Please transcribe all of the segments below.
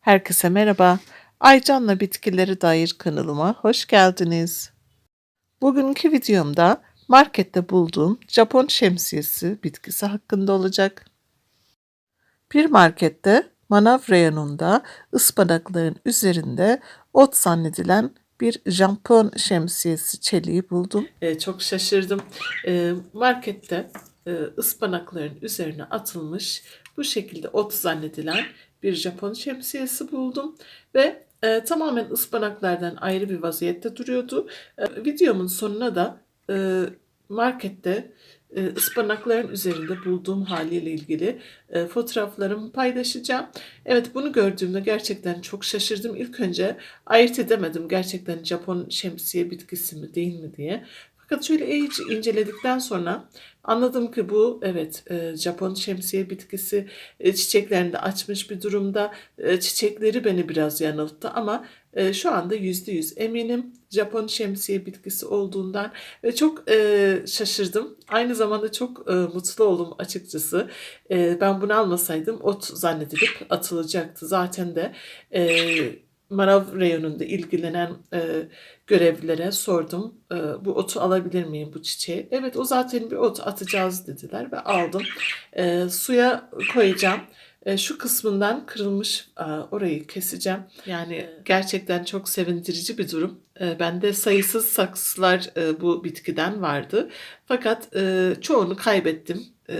Herkese merhaba. Aycan'la bitkileri dair kanalıma hoş geldiniz. Bugünkü videomda markette bulduğum Japon şemsiyesi bitkisi hakkında olacak. Bir markette manav reyonunda ıspanakların üzerinde ot zannedilen bir Japon şemsiyesi çeliği buldum. E, çok şaşırdım. E, markette e, ıspanakların üzerine atılmış bu şekilde ot zannedilen bir Japon şemsiyesi buldum ve e, tamamen ıspanaklardan ayrı bir vaziyette duruyordu. E, videomun sonuna da e, markette e, ıspanakların üzerinde bulduğum haliyle ilgili e, fotoğraflarımı paylaşacağım. Evet bunu gördüğümde gerçekten çok şaşırdım. İlk önce ayırt edemedim gerçekten Japon şemsiye bitkisi mi değil mi diye. Fakat şöyle iyice inceledikten sonra anladım ki bu evet e, Japon şemsiye bitkisi e, çiçeklerini de açmış bir durumda. E, çiçekleri beni biraz yanılttı ama şu anda yüzde yüz eminim Japon şemsiye bitkisi olduğundan ve çok şaşırdım. Aynı zamanda çok mutlu oldum açıkçası. Ben bunu almasaydım ot zannedilip atılacaktı. Zaten de manav reyonunda ilgilenen e, görevlilere sordum. E, bu otu alabilir miyim bu çiçeği? Evet o zaten bir ot atacağız dediler ve aldım. E, suya koyacağım. E, şu kısmından kırılmış e, orayı keseceğim. Yani gerçekten çok sevindirici bir durum. E, bende sayısız saksılar e, bu bitkiden vardı. Fakat e, çoğunu kaybettim e,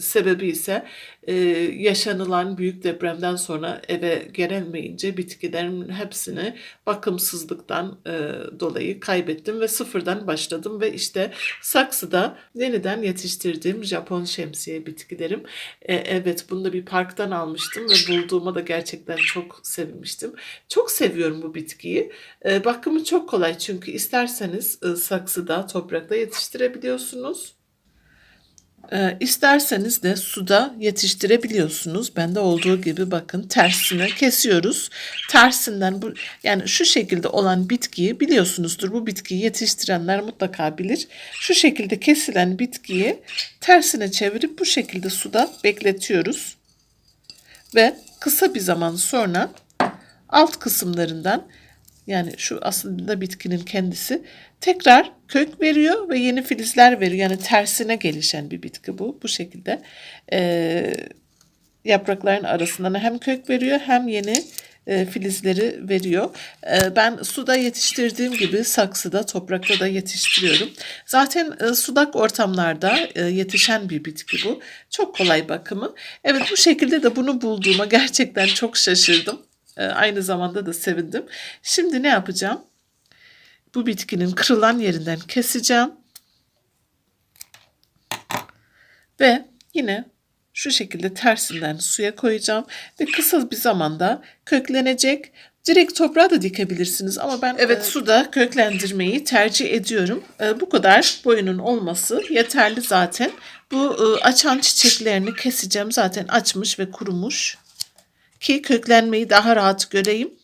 sebebi ise e, yaşanılan büyük depremden sonra eve gelemeyince bitkilerin hepsini bakımsızlıktan e, dolayı kaybettim ve sıfırdan başladım ve işte saksıda yeniden yetiştirdiğim Japon şemsiye bitkilerim. E, evet bunu da bir parktan almıştım ve bulduğuma da gerçekten çok sevinmiştim. Çok seviyorum bu bitkiyi. E, bakımı çok kolay çünkü isterseniz e, saksıda, toprakta yetiştirebiliyorsunuz. E, isterseniz de suda yetiştirebiliyorsunuz. Bende olduğu gibi bakın tersine kesiyoruz. Tersinden bu yani şu şekilde olan bitkiyi biliyorsunuzdur. Bu bitkiyi yetiştirenler mutlaka bilir. Şu şekilde kesilen bitkiyi tersine çevirip bu şekilde suda bekletiyoruz. Ve kısa bir zaman sonra alt kısımlarından yani şu aslında bitkinin kendisi tekrar kök veriyor ve yeni filizler veriyor. Yani tersine gelişen bir bitki bu. Bu şekilde e, yaprakların arasından hem kök veriyor hem yeni e, filizleri veriyor. E, ben suda yetiştirdiğim gibi saksıda, toprakta da yetiştiriyorum. Zaten e, sudak ortamlarda e, yetişen bir bitki bu. Çok kolay bakımı. Evet bu şekilde de bunu bulduğuma gerçekten çok şaşırdım. E, aynı zamanda da sevindim. Şimdi ne yapacağım? Bu bitkinin kırılan yerinden keseceğim. Ve yine şu şekilde tersinden suya koyacağım ve kısa bir zamanda köklenecek. Direkt toprağa da dikebilirsiniz ama ben evet suda köklendirmeyi tercih ediyorum. E, bu kadar boyunun olması yeterli zaten. Bu e, açan çiçeklerini keseceğim. Zaten açmış ve kurumuş ki köklenmeyi daha rahat göreyim.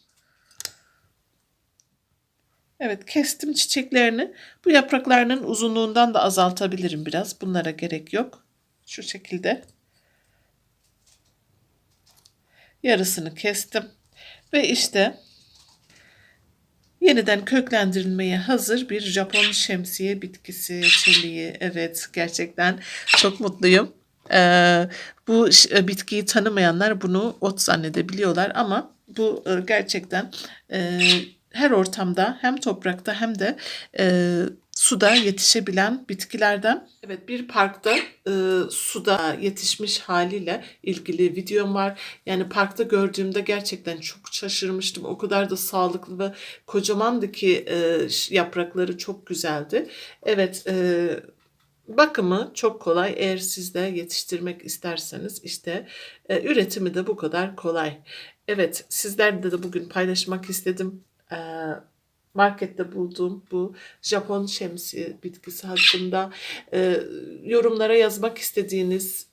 Evet kestim çiçeklerini. Bu yapraklarının uzunluğundan da azaltabilirim biraz. Bunlara gerek yok. Şu şekilde. Yarısını kestim. Ve işte yeniden köklendirilmeye hazır bir Japon şemsiye bitkisi çeliği. Evet gerçekten çok mutluyum. Ee, bu e, bitkiyi tanımayanlar bunu ot zannedebiliyorlar ama bu e, gerçekten e, her ortamda hem toprakta hem de suda yetişebilen bitkilerden. Evet bir parkta e, suda yetişmiş haliyle ilgili videom var. Yani parkta gördüğümde gerçekten çok şaşırmıştım. O kadar da sağlıklı ve kocamandı ki e, yaprakları çok güzeldi. Evet e, Bakımı çok kolay. Eğer siz de yetiştirmek isterseniz işte e, üretimi de bu kadar kolay. Evet sizlerle de bugün paylaşmak istedim. E, markette bulduğum bu Japon şemsiye bitkisi hakkında e, yorumlara yazmak istediğiniz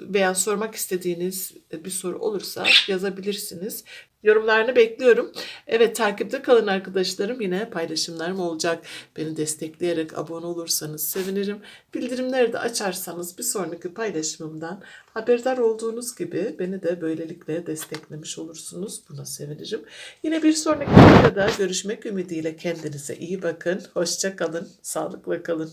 veya sormak istediğiniz bir soru olursa yazabilirsiniz. Yorumlarını bekliyorum. Evet takipte kalın arkadaşlarım. Yine paylaşımlarım olacak. Beni destekleyerek abone olursanız sevinirim. Bildirimleri de açarsanız bir sonraki paylaşımımdan haberdar olduğunuz gibi beni de böylelikle desteklemiş olursunuz. Buna sevinirim. Yine bir sonraki videoda görüşmek ümidiyle kendinize iyi bakın. Hoşça kalın. Sağlıkla kalın.